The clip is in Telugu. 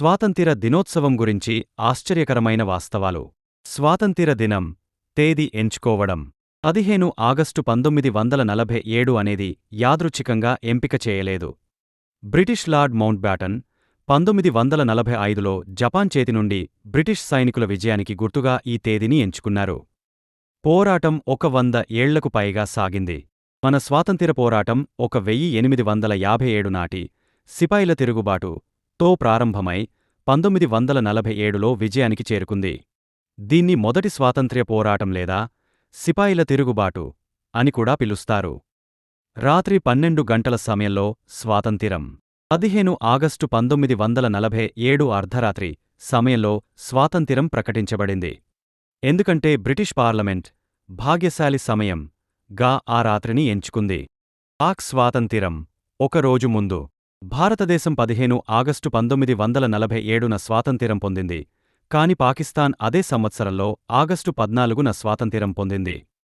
స్వాతంత్ర దినోత్సవం గురించి ఆశ్చర్యకరమైన వాస్తవాలు. స్వాతంత్ర దినం తేదీ ఎంచుకోవడం. పదిహేను ఆగస్టు పంతొమ్మిది వందల నలభై ఏడు అనేది యాదృచ్ఛికంగా ఎంపిక చేయలేదు. బ్రిటిష్ లార్డ్ మౌంట్బ్యాటన్ పంతొమ్మిది వందల నలభై ఐదులో జపాన్ చేతి నుండి బ్రిటిష్ సైనికుల విజయానికి గుర్తుగా ఈ తేదీని ఎంచుకున్నారు. పోరాటం ఒక వంద ఏళ్ళకు పైగా సాగింది. మన స్వాతంత్ర పోరాటం ఒక వెయ్యి ఎనిమిది వందల యాభై ఏడు నాటి సిపాయిల తిరుగుబాటు తో ప్రారంభమై పంతొమ్మిది వందల నలభై ఏడులో విజయానికి చేరుకుంది. దీన్ని మొదటి స్వాతంత్ర్య పోరాటం లేదా సిపాయిల తిరుగుబాటు అని కూడా పిలుస్తారు. రాత్రి పన్నెండు గంటల సమయంలో స్వాతంత్ర్యం. పదిహేను ఆగస్టు పంతొమ్మిది వందల నలభై ఏడు అర్ధరాత్రి సమయంలో స్వాతంత్ర్యం ప్రకటించబడింది. ఎందుకంటే బ్రిటిష్ పార్లమెంట్ భాగ్యశాలి సమయం గా ఆ రాత్రిని ఎంచుకుంది. పాక్ స్వాతంత్ర్యం ఒకరోజు ముందు భారతదేశం పదిహేను ఆగస్టు పంతొమ్మిది వందల నలభై ఏడున స్వాతంత్ర్యం పొందింది. కాని పాకిస్తాన్ అదే సంవత్సరంలో ఆగస్టు పద్నాలుగున స్వాతంత్ర్యం పొందింది.